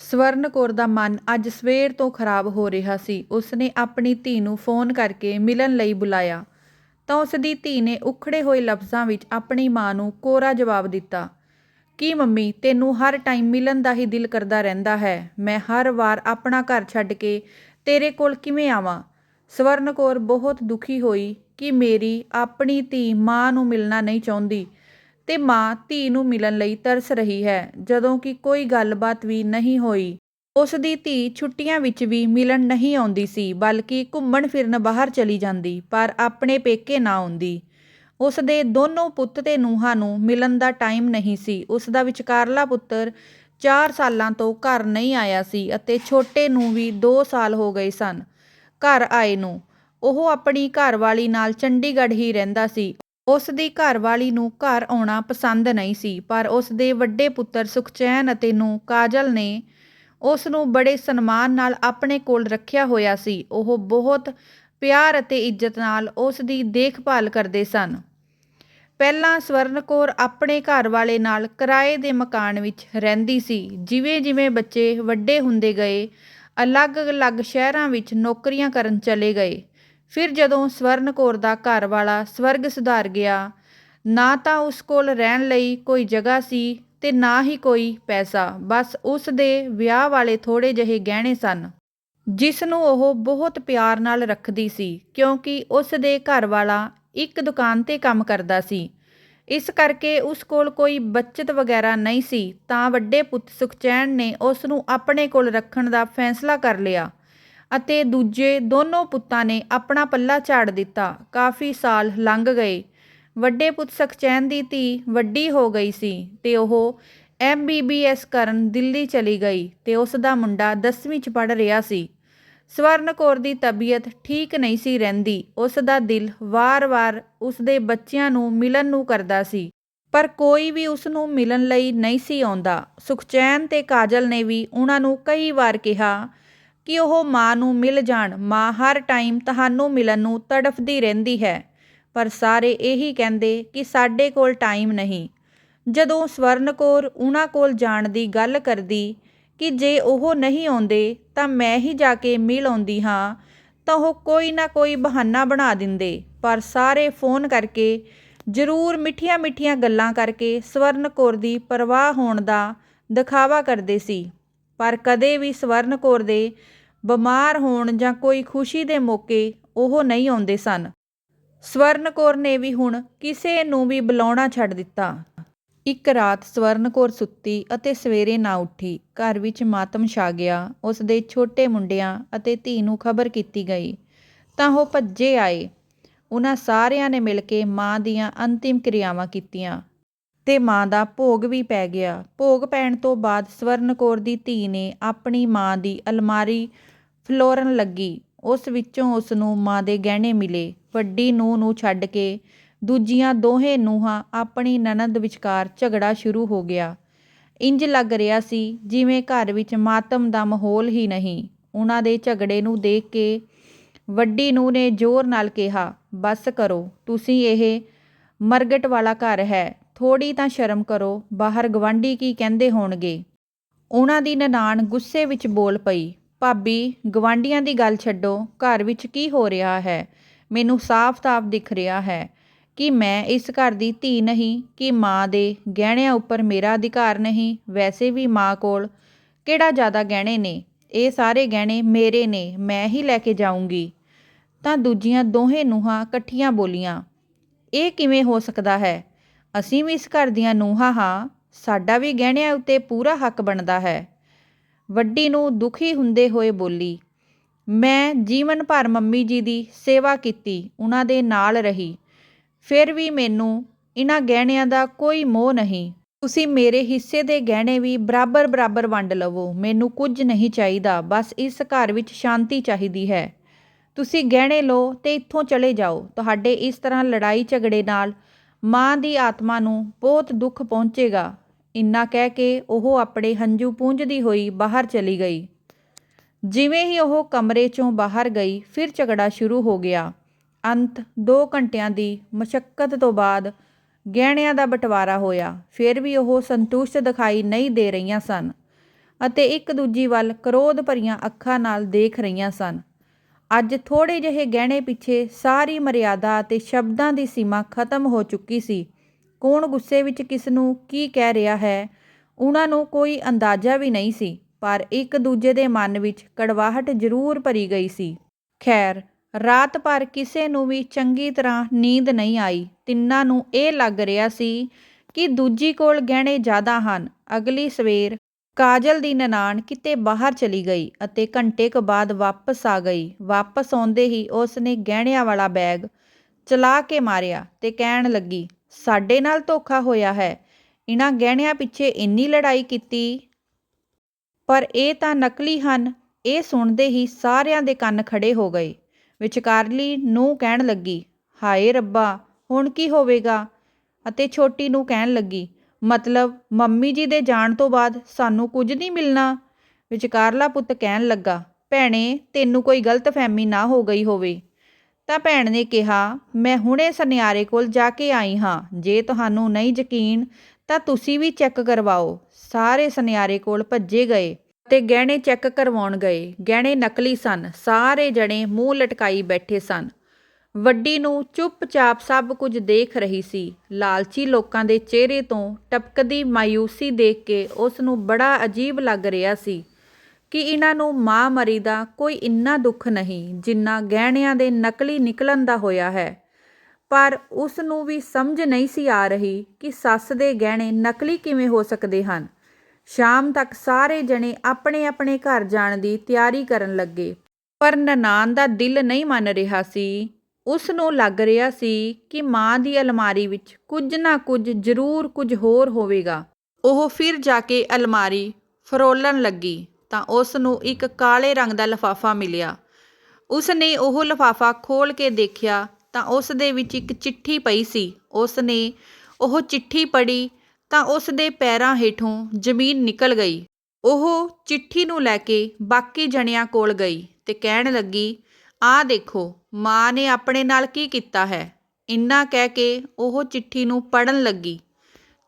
ਸਵਰਨ ਕੌਰ ਦਾ ਮਨ ਅੱਜ ਸਵੇਰ ਤੋਂ ਖਰਾਬ ਹੋ ਰਿਹਾ ਸੀ। ਉਸਨੇ ਆਪਣੀ ਧੀ ਨੂੰ ਫੋਨ ਕਰਕੇ ਮਿਲਣ ਲਈ ਬੁਲਾਇਆ। ਤਾਂ ਉਸ ਦੀ ਧੀ ਨੇ ਉਖੜੇ ਹੋਏ ਲਫ਼ਜ਼ਾਂ ਵਿੱਚ ਆਪਣੀ ਮਾਂ ਨੂੰ ਕੋਰਾ ਜਵਾਬ ਦਿੱਤਾ, ਕੀ ਮੰਮੀ, ਤੈਨੂੰ ਹਰ ਟਾਈਮ ਮਿਲਣ ਦਾ ਹੀ ਦਿਲ ਕਰਦਾ ਰਹਿੰਦਾ ਹੈ। ਮੈਂ ਹਰ ਵਾਰ ਆਪਣਾ ਘਰ ਛੱਡ ਕੇ ਤੇਰੇ ਕੋਲ ਕਿਵੇਂ ਆਵਾਂ? ਸਵਰਨ ਕੌਰ ਬਹੁਤ ਦੁਖੀ ਹੋਈ ਕਿ ਮੇਰੀ ਆਪਣੀ ਧੀ ਮਾਂ ਨੂੰ ਮਿਲਣਾ ਨਹੀਂ ਚਾਹੁੰਦੀ। ਅਤੇ ਮਾਂ ਧੀ ਨੂੰ ਮਿਲਣ ਲਈ ਤਰਸ ਰਹੀ ਹੈ। ਜਦੋਂ ਕਿ ਕੋਈ ਗੱਲਬਾਤ ਵੀ ਨਹੀਂ ਹੋਈ। ਉਸ ਦੀ ਧੀ ਛੁੱਟੀਆਂ ਵਿੱਚ ਵੀ ਮਿਲਣ ਨਹੀਂ ਆਉਂਦੀ ਸੀ, ਬਲਕਿ ਘੁੰਮਣ ਫਿਰਨ ਬਾਹਰ ਚਲੀ ਜਾਂਦੀ, ਪਰ ਆਪਣੇ ਪੇਕੇ ਨਾ ਆਉਂਦੀ। ਉਸ ਦੇ ਦੋਨੋਂ ਪੁੱਤ ਤੇ ਨੂੰਹਾਂ ਨੂੰ ਮਿਲਣ ਦਾ ਟਾਈਮ ਨਹੀਂ ਸੀ। ਉਸ ਦਾ ਵਿਚਕਾਰਲਾ ਪੁੱਤਰ 4 ਸਾਲਾਂ ਤੋਂ ਘਰ ਨਹੀਂ ਆਇਆ ਸੀ ਅਤੇ ਛੋਟੇ ਨੂੰ ਵੀ 2 ਸਾਲ ਹੋ ਗਏ ਸਨ ਘਰ ਆਏ ਨੂੰ। ਉਹ ਆਪਣੀ ਘਰਵਾਲੀ ਨਾਲ ਚੰਡੀਗੜ੍ਹ ਹੀ ਰਹਿੰਦਾ ਸੀ। ਉਸ ਦੀ ਘਰਵਾਲੀ ਨੂੰ ਘਰ ਆਉਣਾ ਪਸੰਦ ਨਹੀਂ ਸੀ, ਪਰ ਉਸ ਦੇ ਵੱਡੇ ਪੁੱਤਰ ਸੁਖਚੈਨ ਅਤੇ ਨੂੰ ਕਾਜਲ ਨੇ ਉਸ ਨੂੰ ਬੜੇ ਸਨਮਾਨ ਨਾਲ ਆਪਣੇ ਕੋਲ ਰੱਖਿਆ ਹੋਇਆ ਸੀ। ਉਹ ਬਹੁਤ ਪਿਆਰ ਅਤੇ ਇੱਜ਼ਤ ਨਾਲ ਉਸ ਦੀ ਦੇਖਭਾਲ ਕਰਦੇ ਸਨ। ਪਹਿਲਾਂ ਸਵਰਨ ਕੌਰ ਆਪਣੇ ਘਰ ਵਾਲੇ ਨਾਲ ਕਿਰਾਏ ਦੇ ਮਕਾਨ ਵਿੱਚ ਰਹਿੰਦੀ ਸੀ। ਜਿਵੇਂ ਜਿਵੇਂ ਬੱਚੇ ਵੱਡੇ ਹੁੰਦੇ ਗਏ, ਅਲੱਗ-ਅਲੱਗ ਸ਼ਹਿਰਾਂ ਵਿੱਚ ਨੌਕਰੀਆਂ ਕਰਨ ਚਲੇ ਗਏ। ਫਿਰ ਜਦੋਂ ਸਵਰਨ ਕੌਰ ਦਾ ਘਰ ਵਾਲਾ ਸਵਰਗ ਸੁਧਾਰ ਗਿਆ, ਨਾ ਤਾਂ ਉਸ ਕੋਲ ਰਹਿਣ ਲਈ ਕੋਈ ਜਗ੍ਹਾ ਸੀ ਤੇ ਨਾ ਹੀ ਕੋਈ ਪੈਸਾ, ਬਸ ਉਸ ਦੇ ਵਿਆਹ ਵਾਲੇ ਥੋੜੇ ਜਿਹੇ ਗਹਿਣੇ ਸਨ, ਜਿਸ ਨੂੰ ਉਹ ਬਹੁਤ ਪਿਆਰ ਨਾਲ ਰੱਖਦੀ ਸੀ, ਕਿਉਂਕਿ ਉਸ ਦੇ ਘਰ ਵਾਲਾ ਇੱਕ ਦੁਕਾਨ ਤੇ ਕੰਮ ਕਰਦਾ ਸੀ। ਇਸ ਕਰਕੇ ਉਸ ਕੋਲ ਕੋਈ ਬਚਤ ਵਗੈਰਾ ਨਹੀਂ ਸੀ, ਤਾਂ ਵੱਡੇ ਪੁੱਤ ਸੁਖਚੈਨ ਨੇ ਉਸ ਨੂੰ ਆਪਣੇ ਕੋਲ ਰੱਖਣ ਦਾ ਫੈਸਲਾ ਕਰ ਲਿਆ। ਅਤੇ ਦੂਜੇ ਦੋਨੋਂ ਪੁੱਤਾਂ ਨੇ ਆਪਣਾ ਪੱਲਾ ਝਾੜ ਦਿੱਤਾ। ਕਾਫੀ ਸਾਲ ਲੰਘ ਗਏ। ਵੱਡੇ ਪੁੱਤ ਸੁਖਚੈਨ ਦੀ ਧੀ ਵੱਡੀ ਹੋ ਗਈ ਸੀ ਤੇ ਉਹ ਐੱਮ ਬੀ ਬੀ ਐਮਬੀਬੀਐਸ ਕਰਨ ਦਿੱਲੀ ਚਲੀ ਗਈ ਤੇ ਉਸ ਦਾ ਮੁੰਡਾ 10ਵੀਂ ਚ ਪੜ੍ਹ ਰਿਹਾ ਸੀ। ਸਵਰਨ ਕੌਰ ਦੀ ਤਬੀਅਤ ਠੀਕ ਨਹੀਂ ਸੀ ਰਹਿੰਦੀ। ਉਸ ਦਾ ਦਿਲ ਵਾਰ-ਵਾਰ ਉਸਦੇ ਬੱਚਿਆਂ ਨੂੰ ਮਿਲਣ ਨੂੰ ਕਰਦਾ ਸੀ। ਪਰ ਕੋਈ ਵੀ ਉਸਨੂੰ ਮਿਲਣ ਲਈ ਨਹੀਂ ਸੀ ਆਉਂਦਾ। ਸੁਖਚੈਨ ਤੇ ਕਾਜਲ ਨੇ ਵੀ ਉਹਨਾਂ ਨੂੰ ਕਈ ਵਾਰ ਕਿਹਾ ਕਿ ਉਹ ਮਾਂ ਨੂੰ ਮਿਲ ਜਾਣ। ਮਾਂ ਹਰ ਟਾਈਮ ਤੁਹਾਨੂੰ ਮਿਲਣ ਨੂੰ ਤੜਫਦੀ ਰਹਿੰਦੀ ਹੈ। ਪਰ ਸਾਰੇ ਇਹੀ ਕਹਿੰਦੇ ਕਿ ਸਾਡੇ ਕੋਲ ਟਾਈਮ ਨਹੀਂ। ਜਦੋਂ ਸਵਰਨ ਕੌਰ ਉਹਨਾਂ ਕੋਲ ਜਾਣ ਦੀ ਗੱਲ ਕਰਦੀ ਕਿ ਜੇ ਉਹ ਨਹੀਂ ਆਉਂਦੇ ਤਾਂ ਮੈਂ ਹੀ ਜਾ ਕੇ ਮਿਲ ਆਉਂਦੀ ਹਾਂ, ਤਾਂ ਉਹ ਕੋਈ ਨਾ ਕੋਈ ਬਹਾਨਾ ਬਣਾ ਦਿੰਦੇ। ਪਰ ਸਾਰੇ ਫੋਨ ਕਰਕੇ, ਜ਼ਰੂਰ ਮਿੱਠੀਆਂ-ਮਿੱਠੀਆਂ ਗੱਲਾਂ ਕਰਕੇ ਸਵਰਨ ਕੌਰ ਦੀ ਪਰਵਾਹ ਹੋਣ ਦਾ ਦਿਖਾਵਾ ਕਰਦੇ ਸੀ। ਪਰ ਕਦੇ ਵੀ ਸਵਰਨ ਕੌਰ ਦੇ ਬਿਮਾਰ ਹੋਣ ਜਾਂ ਕੋਈ ਖੁਸ਼ੀ ਦੇ ਮੌਕੇ ਉਹ ਨਹੀਂ ਆਉਂਦੇ ਸਨ। ਸਵਰਨ ਕੌਰ ਨੇ ਵੀ ਹੁਣ ਕਿਸੇ ਨੂੰ ਵੀ ਬੁਲਾਉਣਾ ਛੱਡ ਦਿੱਤਾ। ਇੱਕ ਰਾਤ ਸਵਰਨ ਕੌਰ ਸੁੱਤੀ ਅਤੇ ਸਵੇਰੇ ਨਾ ਉੱਠੀ। ਘਰ ਵਿੱਚ ਮਾਤਮ ਛਾ ਗਿਆ। ਉਸ ਦੇ ਛੋਟੇ ਮੁੰਡਿਆਂ ਅਤੇ ਧੀ ਨੂੰ ਖਬਰ ਕੀਤੀ ਗਈ। ਤਾਂ ਉਹ ਭੱਜੇ ਆਏ। ਉਹਨਾਂ ਸਾਰਿਆਂ ਨੇ ਮਿਲ ਕੇ ਮਾਂ ਦੀਆਂ ਅੰਤਿਮ ਕਿਰਿਆਵਾਂ ਕੀਤੀਆਂ। ਅਤੇ ਮਾਂ ਦਾ ਭੋਗ ਵੀ ਪੈ ਗਿਆ। ਭੋਗ ਪੈਣ ਤੋਂ ਬਾਅਦ ਸਵਰਨ ਕੌਰ ਦੀ ਧੀ ਨੇ ਆਪਣੀ ਮਾਂ ਦੀ ਅਲਮਾਰੀ ਫਲੋਰਨ ਲੱਗੀ। ਉਸ ਵਿੱਚੋਂ ਉਸ ਨੂੰ ਮਾਂ ਦੇ ਗਹਿਣੇ ਮਿਲੇ। ਵੱਡੀ ਨੂੰਹ ਨੂੰ ਛੱਡ ਕੇ ਦੂਜੀਆਂ ਦੋਹੇ ਨੂੰਹਾਂ ਆਪਣੀ ਨਨਦ ਵਿਚਕਾਰ ਝਗੜਾ ਸ਼ੁਰੂ ਹੋ ਗਿਆ। ਇੰਜ ਲੱਗ ਰਿਹਾ ਸੀ ਜਿਵੇਂ ਘਰ ਵਿੱਚ ਮਾਤਮ ਦਾ ਮਾਹੌਲ ਹੀ ਨਹੀਂ। ਉਹਨਾਂ ਦੇ ਝਗੜੇ ਨੂੰ ਦੇਖ ਕੇ ਵੱਡੀ ਨੂੰਹ ਨੇ ਜ਼ੋਰ ਨਾਲ ਕਿਹਾ, ਬਸ ਕਰੋ, ਤੁਸੀਂ ਇਹ ਮਰਗਟ ਵਾਲਾ ਘਰ ਹੈ। ਥੋੜੀ ਤਾਂ ਸ਼ਰਮ ਕਰੋ, ਬਾਹਰ ਗਵਾਂਢੀ ਕੀ ਕਹਿੰਦੇ ਹੋਣਗੇ। ਉਹਨਾਂ ਦੀ ਨਨਾਣ ਗੁੱਸੇ ਵਿੱਚ ਬੋਲ ਪਈ, ਭਾਬੀ ਗਵਾਂਢੀਆਂ ਦੀ ਗੱਲ ਛੱਡੋ, ਘਰ ਵਿੱਚ ਕੀ ਹੋ ਰਿਹਾ ਹੈ? ਮੈਨੂੰ ਸਾਫ਼-ਸਾਫ਼ ਦਿਖ ਰਿਹਾ ਹੈ ਕਿ ਮੈਂ ਇਸ ਘਰ ਦੀ ਧੀ ਨਹੀਂ, ਕਿ ਮਾਂ ਦੇ ਗਹਿਣਿਆਂ ਉੱਪਰ ਮੇਰਾ ਅਧਿਕਾਰ ਨਹੀਂ, ਵੈਸੇ ਵੀ ਮਾਂ ਕੋਲ ਕਿਹੜਾ ਜ਼ਿਆਦਾ ਗਹਿਣੇ ਨੇ? ਇਹ ਸਾਰੇ ਗਹਿਣੇ ਮੇਰੇ ਨੇ, ਮੈਂ ਹੀ ਲੈ ਕੇ ਜਾਊਂਗੀ। ਤਾਂ ਦੂਜੀਆਂ ਦੋਹੇ ਨੂੰਹਾਂ ਇਕੱਠੀਆਂ ਬੋਲੀਆਂ, ਇਹ ਕਿਵੇਂ ਹੋ ਸਕਦਾ ਹੈ? ਅਸੀਂ ਵੀ ਇਸ ਘਰ ਦੀਆਂ ਨੂੰਹਾਂ ਹਾਂ, ਸਾਡਾ ਵੀ ਗਹਿਣਿਆਂ ਉੱਤੇ ਪੂਰਾ ਹੱਕ ਬਣਦਾ ਹੈ। ਵੱਡੀ ਨੂੰ ਦੁਖੀ ਹੁੰਦੇ ਹੋਏ ਬੋਲੀ, ਮੈਂ ਜੀਵਨ ਭਰ ਮੰਮੀ ਜੀ ਦੀ ਸੇਵਾ ਕੀਤੀ, ਉਹਨਾਂ ਦੇ ਨਾਲ ਰਹੀ। ਫਿਰ ਵੀ ਮੈਨੂੰ ਇਹਨਾਂ ਗਹਿਣਿਆਂ ਦਾ ਕੋਈ ਮੋਹ ਨਹੀਂ। ਤੁਸੀਂ ਮੇਰੇ ਹਿੱਸੇ ਦੇ ਗਹਿਣੇ ਵੀ ਬਰਾਬਰ ਬਰਾਬਰ ਵੰਡ ਲਵੋ, ਮੈਨੂੰ ਕੁਝ ਨਹੀਂ ਚਾਹੀਦਾ, ਬਸ ਇਸ ਘਰ ਵਿੱਚ ਸ਼ਾਂਤੀ ਚਾਹੀਦੀ ਹੈ। ਤੁਸੀਂ ਗਹਿਣੇ ਲਓ ਤੇ ਇੱਥੋਂ ਚਲੇ ਜਾਓ। ਤੁਹਾਡੇ ਇਸ ਤਰ੍ਹਾਂ ਲੜਾਈ ਝਗੜੇ ਨਾਲ ਮਾਂ ਦੀ ਆਤਮਾ ਨੂੰ ਬਹੁਤ ਦੁੱਖ ਪਹੁੰਚੇਗਾ। ਇੰਨਾ ਕਹਿ ਕੇ ਉਹ ਆਪਣੇ ਹੰਝੂ ਪੂੰਝਦੀ ਹੋਈ ਬਾਹਰ ਚਲੀ ਗਈ। ਜਿਵੇਂ ਹੀ ਉਹ ਕਮਰੇ ਚੋਂ ਬਾਹਰ ਗਈ, ਫਿਰ ਝਗੜਾ ਸ਼ੁਰੂ ਹੋ ਗਿਆ। ਅੰਤ 2 ਘੰਟਿਆਂ ਦੀ ਮਸ਼ੱਕਤ ਤੋਂ ਬਾਅਦ ਗਹਿਣਿਆਂ ਦਾ ਬਟਵਾਰਾ ਹੋਇਆ। ਫਿਰ ਵੀ ਉਹ ਸੰਤੁਸ਼ਟ ਦਿਖਾਈ ਨਹੀਂ ਦੇ ਰਹੀਆਂ ਸਨ ਅਤੇ ਇੱਕ ਦੂਜੀ ਵੱਲ ਕਰੋਧ ਭਰੀਆਂ ਅੱਖਾਂ ਨਾਲ ਦੇਖ ਰਹੀਆਂ ਸਨ। ਅੱਜ ਥੋੜ੍ਹੇ ਜਿਹੇ ਗਹਿਣੇ ਪਿੱਛੇ ਸਾਰੀ ਮਰਿਆਦਾ ਅਤੇ ਸ਼ਬਦਾਂ ਦੀ ਸੀਮਾ ਖਤਮ ਹੋ ਚੁੱਕੀ ਸੀ। ਕੌਣ ਗੁੱਸੇ ਵਿੱਚ ਕਿਸ ਨੂੰ ਕੀ ਕਹਿ ਰਿਹਾ ਹੈ, ਉਹਨਾਂ ਨੂੰ ਕੋਈ ਅੰਦਾਜ਼ਾ ਵੀ ਨਹੀਂ ਸੀ, ਪਰ ਇੱਕ ਦੂਜੇ ਦੇ ਮਨ ਵਿੱਚ ਕੜਵਾਹਟ ਜ਼ਰੂਰ ਭਰੀ ਗਈ ਸੀ। ਖੈਰ, ਰਾਤ ਭਰ ਕਿਸੇ ਨੂੰ ਵੀ ਚੰਗੀ ਤਰ੍ਹਾਂ ਨੀਂਦ ਨਹੀਂ ਆਈ। ਤਿੰਨਾਂ ਨੂੰ ਇਹ ਲੱਗ ਰਿਹਾ ਸੀ ਕਿ ਦੂਜੀ ਕੋਲ ਗਹਿਣੇ ਜ਼ਿਆਦਾ ਹਨ। ਅਗਲੀ ਸਵੇਰ ਕਾਜਲ ਦੀ ਨਨਾਣ ਕਿਤੇ ਬਾਹਰ ਚਲੀ ਗਈ ਅਤੇ ਘੰਟੇ ਕੁ ਬਾਅਦ ਵਾਪਸ ਆ ਗਈ। ਵਾਪਸ ਆਉਂਦੇ ਹੀ ਉਸ ਨੇ ਗਹਿਣਿਆਂ ਵਾਲਾ ਬੈਗ ਚਲਾ ਕੇ ਮਾਰਿਆ ਤੇ ਕਹਿਣ ਲੱਗੀ, ਸਾਡੇ ਨਾਲ ਧੋਖਾ ਹੋਇਆ ਹੈ। ਇਹਨਾਂ ਗਹਿਣਿਆਂ ਪਿੱਛੇ ਇੰਨੀ ਲੜਾਈ ਕੀਤੀ? ਪਰ ਇਹ ਤਾਂ ਨਕਲੀ ਹਨ। ਇਹ ਸੁਣਦੇ ਹੀ ਸਾਰਿਆਂ ਦੇ ਕੰਨ ਖੜੇ ਹੋ ਗਏ। ਵਿਚਕਾਰਲੀ ਨੂੰ ਕਹਿਣ ਲੱਗੀ, ਹਾਏ ਰੱਬਾ, ਹੁਣ ਕੀ ਹੋਵੇਗਾ? ਅਤੇ ਛੋਟੀ ਨੂੰ ਕਹਿਣ ਲੱਗੀ ਮਤਲਬ ਮੰਮੀ ਜੀ ਦੇ ਜਾਣ ਤੋਂ ਬਾਅਦ ਸਾਨੂੰ ਕੁਝ ਨਹੀਂ ਮਿਲਣਾ। ਵਿਚਕਾਰਲਾ ਪੁੱਤ ਕਹਿਣ ਲੱਗਾ, ਭੈਣੇ, ਤੈਨੂੰ ਕੋਈ ਗਲਤਫਹਿਮੀ ਨਾ ਹੋ ਗਈ ਹੋਵੇ। ਤਾਂ ਭੈਣ ਨੇ ਕਿਹਾ, ਮੈਂ ਹੁਣੇ ਸੁਨਿਆਰੇ ਕੋਲ ਜਾ ਕੇ ਆਈ ਹਾਂ। ਜੇ ਤੁਹਾਨੂੰ ਨਹੀਂ ਯਕੀਨ, ਤਾਂ ਤੁਸੀਂ ਵੀ ਚੈੱਕ ਕਰਵਾਓ। ਸਾਰੇ ਸੁਨਿਆਰੇ ਕੋਲ ਭੱਜੇ ਗਏ ਤੇ ਗਹਿਣੇ ਚੈੱਕ ਕਰਵਾਉਣ ਗਏ। ਗਹਿਣੇ ਨਕਲੀ ਸਨ। ਸਾਰੇ ਜਣੇ ਮੂੰਹ ਲਟਕਾਈ ਬੈਠੇ ਸਨ। ਵੱਡੀ ਨੂੰ ਚੁੱਪਚਾਪ ਸਭ ਕੁਝ ਦੇਖ ਰਹੀ ਸੀ। ਲਾਲਚੀ ਲੋਕਾਂ ਦੇ ਚਿਹਰੇ ਤੋਂ ਟਪਕਦੀ ਮਾਇੂਸੀ ਦੇਖ ਕੇ ਉਸ ਨੂੰ ਬੜਾ ਅਜੀਬ ਲੱਗ ਰਿਹਾ ਸੀ ਕਿ ਇਹਨਾਂ ਨੂੰ ਮਾਂ ਮਰੀ ਦਾ ਕੋਈ ਇੰਨਾ ਦੁੱਖ ਨਹੀਂ, ਜਿੰਨਾ ਗਹਿਣਿਆਂ ਦੇ ਨਕਲੀ ਨਿਕਲਣ ਦਾ ਹੋਇਆ ਹੈ। ਪਰ ਉਸ ਨੂੰ ਵੀ ਸਮਝ ਨਹੀਂ ਸੀ ਆ ਰਹੀ ਕਿ ਸੱਸ ਦੇ ਗਹਿਣੇ ਨਕਲੀ ਕਿਵੇਂ ਹੋ ਸਕਦੇ ਹਨ। ਸ਼ਾਮ ਤੱਕ ਸਾਰੇ ਜਣੇ ਆਪਣੇ ਆਪਣੇ ਘਰ ਜਾਣ ਦੀ ਤਿਆਰੀ ਕਰਨ ਲੱਗੇ। ਪਰ ਨਨਾਣ ਦਾ ਦਿਲ ਨਹੀਂ ਮੰਨ ਰਿਹਾ ਸੀ ਉਸ ਨੂੰ ਲੱਗ ਰਿਹਾ ਸੀ ਕਿ ਮਾਂ ਦੀ ਅਲਮਾਰੀ ਵਿੱਚ ਕੁਝ ਨਾ ਕੁਝ ਜ਼ਰੂਰ ਕੁਝ ਹੋਰ ਹੋਵੇਗਾ। ਉਹ ਫਿਰ ਜਾ ਕੇ ਅਲਮਾਰੀ ਫਰੋਲਣ ਲੱਗੀ ਤਾਂ ਉਸ ਨੂੰ ਇੱਕ ਕਾਲੇ ਰੰਗ ਦਾ ਲਫਾਫਾ ਮਿਲਿਆ। ਉਸ ਨੇ ਉਹ ਲਫਾਫਾ ਖੋਲ ਕੇ ਦੇਖਿਆ ਤਾਂ ਉਸ ਦੇ ਵਿੱਚ ਇੱਕ ਚਿੱਠੀ ਪਈ ਸੀ। ਉਸ ਨੇ ਉਹ ਚਿੱਠੀ ਪੜ੍ਹੀ ਤਾਂ ਉਸ ਦੇ ਪੈਰਾਂ ਹੇਠੋਂ ਜ਼ਮੀਨ ਨਿਕਲ ਗਈ। ਉਹ ਚਿੱਠੀ ਨੂੰ ਲੈ ਕੇ ਬਾਕੀ ਜਣਿਆਂ ਕੋਲ ਗਈ ਤੇ ਕਹਿਣ ਲੱਗੀ ਆਹ ਦੇਖੋ, ਮਾਂ ਨੇ ਆਪਣੇ ਨਾਲ ਕੀ ਕੀਤਾ ਹੈ? ਇੰਨਾ ਕਹਿ ਕੇ ਉਹ ਚਿੱਠੀ ਨੂੰ ਪੜ੍ਹਨ ਲੱਗੀ।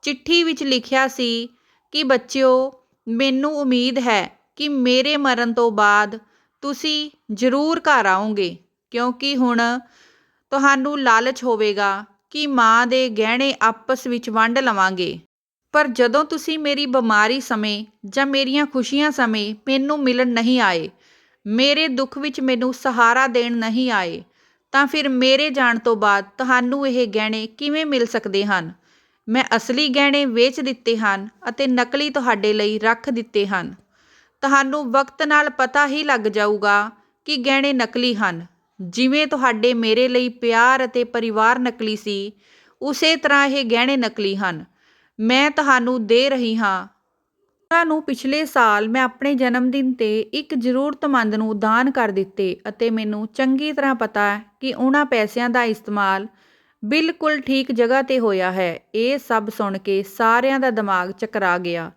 ਚਿੱਠੀ ਵਿੱਚ ਲਿਖਿਆ ਸੀ ਕਿ, ਬੱਚਿਓ, ਮੈਨੂੰ ਉਮੀਦ ਹੈ ਕਿ ਮੇਰੇ ਮਰਨ ਤੋਂ ਬਾਅਦ ਤੁਸੀਂ ਜ਼ਰੂਰ ਘਰ ਆਓਗੇ, ਕਿਉਂਕਿ ਹੁਣ ਤੁਹਾਨੂੰ ਲਾਲਚ ਹੋਵੇਗਾ ਕਿ ਮਾਂ ਦੇ ਗਹਿਣੇ ਆਪਸ ਵਿੱਚ ਵੰਡ ਲਵਾਂਗੇ। ਪਰ ਜਦੋਂ ਤੁਸੀਂ ਮੇਰੀ ਬਿਮਾਰੀ ਸਮੇਂ ਜਾਂ ਮੇਰੀਆਂ ਖੁਸ਼ੀਆਂ ਸਮੇਂ ਮੈਨੂੰ ਮਿਲਣ ਨਹੀਂ ਆਏ ਮੇਰੇ ਦੁੱਖ ਵਿੱਚ ਮੈਨੂੰ ਸਹਾਰਾ ਦੇਣ ਨਹੀਂ ਆਏ, ਤਾਂ ਫਿਰ ਮੇਰੇ ਜਾਣ ਤੋਂ ਬਾਅਦ ਤੁਹਾਨੂੰ ਇਹ ਗਹਿਣੇ ਕਿਵੇਂ ਮਿਲ ਸਕਦੇ ਹਨ? ਮੈਂ ਅਸਲੀ ਗਹਿਣੇ ਵੇਚ ਦਿੱਤੇ ਹਨ ਅਤੇ ਨਕਲੀ ਤੁਹਾਡੇ ਲਈ ਰੱਖ ਦਿੱਤੇ ਹਨ। ਤੁਹਾਨੂੰ ਵਕਤ ਨਾਲ ਪਤਾ ਹੀ ਲੱਗ ਜਾਊਗਾ ਕਿ ਗਹਿਣੇ ਨਕਲੀ ਹਨ। ਜਿਵੇਂ ਤੁਹਾਡੇ ਮੇਰੇ ਲਈ ਪਿਆਰ ਅਤੇ ਪਰਿਵਾਰ ਨਕਲੀ ਸੀ, ਉਸੇ ਤਰ੍ਹਾਂ ਇਹ ਗਹਿਣੇ ਨਕਲੀ ਹਨ। ਮੈਂ ਤੁਹਾਨੂੰ ਦੇ ਰਹੀ ਹਾਂ ਉਹਨਾਂ ਨੂੰ ਪਿਛਲੇ ਸਾਲ ਮੈਂ ਆਪਣੇ ਜਨਮ ਦਿਨ ਤੇ ਇੱਕ ਜ਼ਰੂਰਤਮੰਦ ਨੂੰ ਦਾਨ ਕਰ ਦਿੱਤੇ ਅਤੇ ਮੈਨੂੰ ਚੰਗੀ ਤਰ੍ਹਾਂ ਪਤਾ ਕਿ ਉਹਨਾਂ ਪੈਸਿਆਂ ਦਾ ਇਸਤੇਮਾਲ ਬਿਲਕੁਲ ਠੀਕ ਜਗ੍ਹਾ ਤੇ ਹੋਇਆ ਹੈ। ਇਹ ਸਭ ਸੁਣ ਕੇ ਸਾਰਿਆਂ ਦਾ ਦਿਮਾਗ ਚਕਰਾ ਗਿਆ।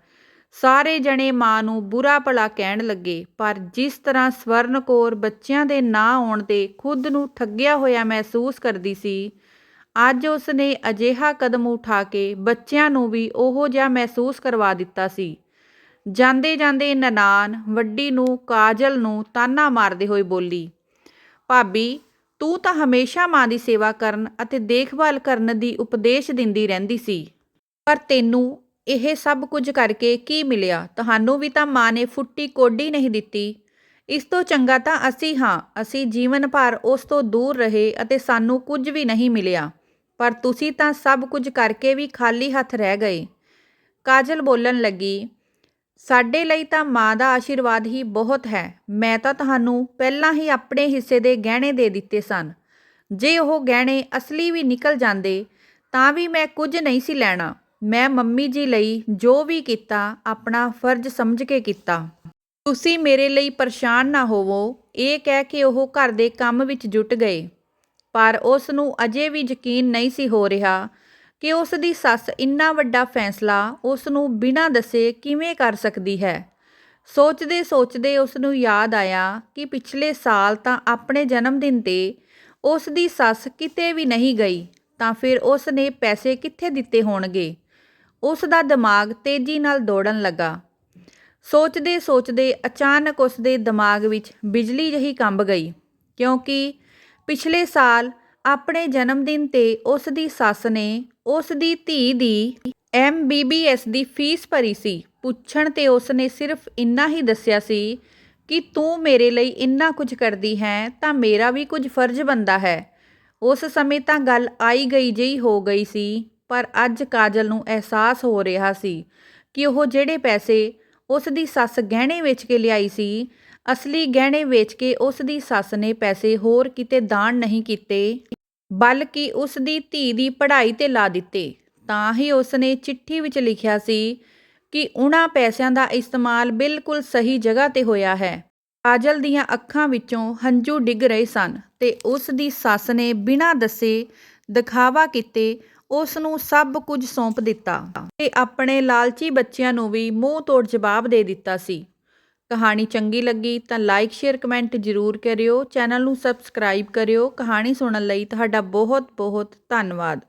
ਸਾਰੇ ਜਣੇ ਮਾਂ ਨੂੰ ਬੁਰਾ ਭਲਾ ਕਹਿਣ ਲੱਗੇ, ਪਰ ਜਿਸ ਤਰ੍ਹਾਂ ਸਵਰਨ ਕੌਰ ਬੱਚਿਆਂ ਦੇ ਨਾਂ ਆਉਣ ਤੇ ਖੁਦ ਨੂੰ ਠੱਗਿਆ ਹੋਇਆ ਮਹਿਸੂਸ ਕਰਦੀ ਸੀ, ਅੱਜ ਉਸ ਨੇ ਅਜਿਹਾ ਕਦਮ ਉਠਾ ਕੇ ਬੱਚਿਆਂ ਨੂੰ ਵੀ ਉਹੋ ਜਿਹਾ ਮਹਿਸੂਸ ਕਰਵਾ ਦਿੱਤਾ ਸੀ। ਜਾਂਦੇ ਜਾਂਦੇ ਨਨਾਣ ਵੱਡੀ ਨੂੰ ਕਾਜਲ ਨੂੰ ਤਾਨਾ ਮਾਰਦੇ ਹੋਏ ਬੋਲੀ, ਭਾਬੀ, ਤੂੰ ਤਾਂ ਹਮੇਸ਼ਾ ਮਾਂ ਦੀ ਸੇਵਾ ਕਰਨ ਅਤੇ ਦੇਖਭਾਲ ਕਰਨ ਦੀ ਉਪਦੇਸ਼ ਦਿੰਦੀ ਰਹਿੰਦੀ ਸੀ, ਪਰ ਤੈਨੂੰ ਇਹ ਸਭ ਕੁਝ ਕਰਕੇ ਕੀ ਮਿਲਿਆ? ਤੁਹਾਨੂੰ ਵੀ ਤਾਂ ਮਾਂ ਨੇ ਫੁੱਟੀ ਕੋਡੀ ਨਹੀਂ ਦਿੱਤੀ। ਇਸ ਤੋਂ ਚੰਗਾ ਤਾਂ ਅਸੀਂ ਹਾਂ, ਅਸੀਂ ਜੀਵਨ ਭਰ ਉਸ ਤੋਂ ਦੂਰ ਰਹੇ ਅਤੇ ਸਾਨੂੰ ਕੁਝ ਵੀ ਨਹੀਂ ਮਿਲਿਆ, ਪਰ ਤੁਸੀਂ ਤਾਂ ਸਭ ਕੁਝ ਕਰਕੇ ਵੀ ਖਾਲੀ ਹੱਥ ਰਹਿ ਗਏ। ਕਾਜਲ ਬੋਲਣ ਲੱਗੀ ਸਾਡੇ ਲਈ ਤਾਂ ਮਾਂ ਦਾ ਆਸ਼ੀਰਵਾਦ ਹੀ ਬਹੁਤ ਹੈ। ਮੈਂ ਤਾਂ ਤੁਹਾਨੂੰ ਪਹਿਲਾਂ ਹੀ ਆਪਣੇ ਹਿੱਸੇ ਦੇ ਗਹਿਣੇ ਦੇ ਦਿੱਤੇ ਸਨ। ਜੇ ਉਹ ਗਹਿਣੇ ਅਸਲੀ ਵੀ ਨਿਕਲ ਜਾਂਦੇ, ਤਾਂ ਵੀ ਮੈਂ ਕੁਝ ਨਹੀਂ ਸੀ ਲੈਣਾ। ਮੈਂ ਮੰਮੀ ਜੀ ਲਈ ਜੋ ਵੀ ਕੀਤਾ, ਆਪਣਾ ਫਰਜ਼ ਸਮਝ ਕੇ ਕੀਤਾ। ਤੁਸੀਂ ਮੇਰੇ ਲਈ ਪਰੇਸ਼ਾਨ ਨਾ ਹੋਵੋ, ਇਹ ਕਹਿ ਕੇ ਉਹ ਘਰ ਦੇ ਕੰਮ ਵਿੱਚ ਜੁਟ ਗਏ। ਪਰ ਉਸ ਨੂੰ ਅਜੇ ਵੀ ਯਕੀਨ ਨਹੀਂ ਸੀ ਹੋ ਰਿਹਾ ਕਿ ਉਸ ਦੀ ਸੱਸ ਇੰਨਾ ਵੱਡਾ ਫੈਸਲਾ ਉਸ ਨੂੰ ਬਿਨਾਂ ਦੱਸੇ ਕਿਵੇਂ ਕਰ ਸਕਦੀ ਹੈ। ਸੋਚਦੇ ਸੋਚਦੇ ਉਸ ਨੂੰ ਯਾਦ ਆਇਆ ਕਿ ਪਿਛਲੇ ਸਾਲ ਤਾਂ ਆਪਣੇ ਜਨਮ ਦਿਨ ਤੇ ਉਸ ਦੀ ਸੱਸ ਕਿਤੇ ਵੀ ਨਹੀਂ ਗਈ ਤਾਂ ਫਿਰ ਉਸ ਨੇ ਪੈਸੇ ਕਿੱਥੇ ਦਿੱਤੇ ਹੋਣਗੇ? ਉਸ ਦਾ ਦਿਮਾਗ ਤੇਜ਼ੀ ਨਾਲ ਦੌੜਨ ਲੱਗਾ। ਸੋਚਦੇ ਸੋਚਦੇ ਅਚਾਨਕ ਉਸ ਦੇ ਦਿਮਾਗ ਵਿੱਚ ਬਿਜਲੀ ਜਿਹੀ ਕੰਬ ਗਈ ਕਿਉਂਕਿ ਪਿਛਲੇ ਸਾਲ ਆਪਣੇ ਜਨਮਦਿਨ ਤੇ ਉਸ ਦੀ ਸੱਸ ਨੇ ਉਸ ਦੀ ਧੀ ਦੀ ਐਮਬੀਬੀਐਸ ਦੀ ਫੀਸ ਭਰੀ ਸੀ। ਪੁੱਛਣ ਤੇ ਉਸ ਨੇ ਸਿਰਫ ਇੰਨਾ ਹੀ ਦੱਸਿਆ ਸੀ ਕਿ ਤੂੰ ਮੇਰੇ ਲਈ ਇੰਨਾ ਕੁਝ ਕਰਦੀ ਹੈ ਤਾਂ ਮੇਰਾ ਵੀ ਕੁਝ ਫਰਜ਼ ਬਣਦਾ ਹੈ। ਉਸ ਸਮੇਂ ਤਾਂ ਗੱਲ ਆਈ ਗਈ ਜਿਹੀ ਹੋ ਗਈ ਸੀ, ਪਰ ਅੱਜ ਕਾਜਲ ਨੂੰ ਅਹਿਸਾਸ ਹੋ ਰਿਹਾ ਸੀ ਕਿ ਉਹ ਜਿਹੜੇ ਪੈਸੇ ਉਸ ਦੀ ਸੱਸ ਗਹਿਣੇ ਵੇਚ ਕੇ ਲਿਆਈ ਸੀ, ਅਸਲੀ ਗਹਿਣੇ ਵੇਚ ਕੇ ਉਸ ਦੀ ਸੱਸ ਨੇ ਪੈਸੇ ਹੋਰ ਕਿਤੇ ਦਾਨ ਨਹੀਂ ਕੀਤੇ। ਬਲਕਿ ਉਸ ਦੀ ਧੀ ਦੀ ਪੜ੍ਹਾਈ ਤੇ ਲਾ ਦਿੱਤੇ। ਤਾਂ ਹੀ ਉਸ ਨੇ ਚਿੱਠੀ ਵਿੱਚ ਲਿਖਿਆ ਸੀ ਕਿ ਉਹਨਾਂ ਪੈਸਿਆਂ ਦਾ ਇਸਤੇਮਾਲ ਬਿਲਕੁਲ ਸਹੀ ਜਗ੍ਹਾ ਤੇ ਹੋਇਆ ਹੈ। ਕਾਜਲ ਦੀਆਂ ਅੱਖਾਂ ਵਿੱਚੋਂ ਹੰਝੂ ਡਿੱਗ ਰਹੇ ਸਨ ਤੇ ਉਸ ਦੀ ਸੱਸ ਨੇ ਬਿਨਾਂ ਦੱਸੇ ਦਿਖਾਵਾ ਕੀਤੇ ਉਸ ਨੂੰ ਸਭ ਕੁਝ ਸੌਂਪ ਦਿੱਤਾ ਤੇ ਆਪਣੇ ਲਾਲਚੀ ਬੱਚਿਆਂ ਨੂੰ ਵੀ ਮੂੰਹ ਤੋੜ ਜਵਾਬ ਦੇ ਦਿੱਤਾ ਸੀ। ਕਹਾਣੀ ਚੰਗੀ ਲੱਗੀ ਤਾਂ ਲਾਈਕ ਸ਼ੇਅਰ ਕਮੈਂਟ ਜ਼ਰੂਰ ਕਰਿਓ। ਚੈਨਲ ਨੂੰ ਸਬਸਕ੍ਰਾਈਬ ਕਰਿਓ। ਕਹਾਣੀ ਸੁਣਨ ਲਈ ਤੁਹਾਡਾ ਬਹੁਤ ਬਹੁਤ ਧੰਨਵਾਦ।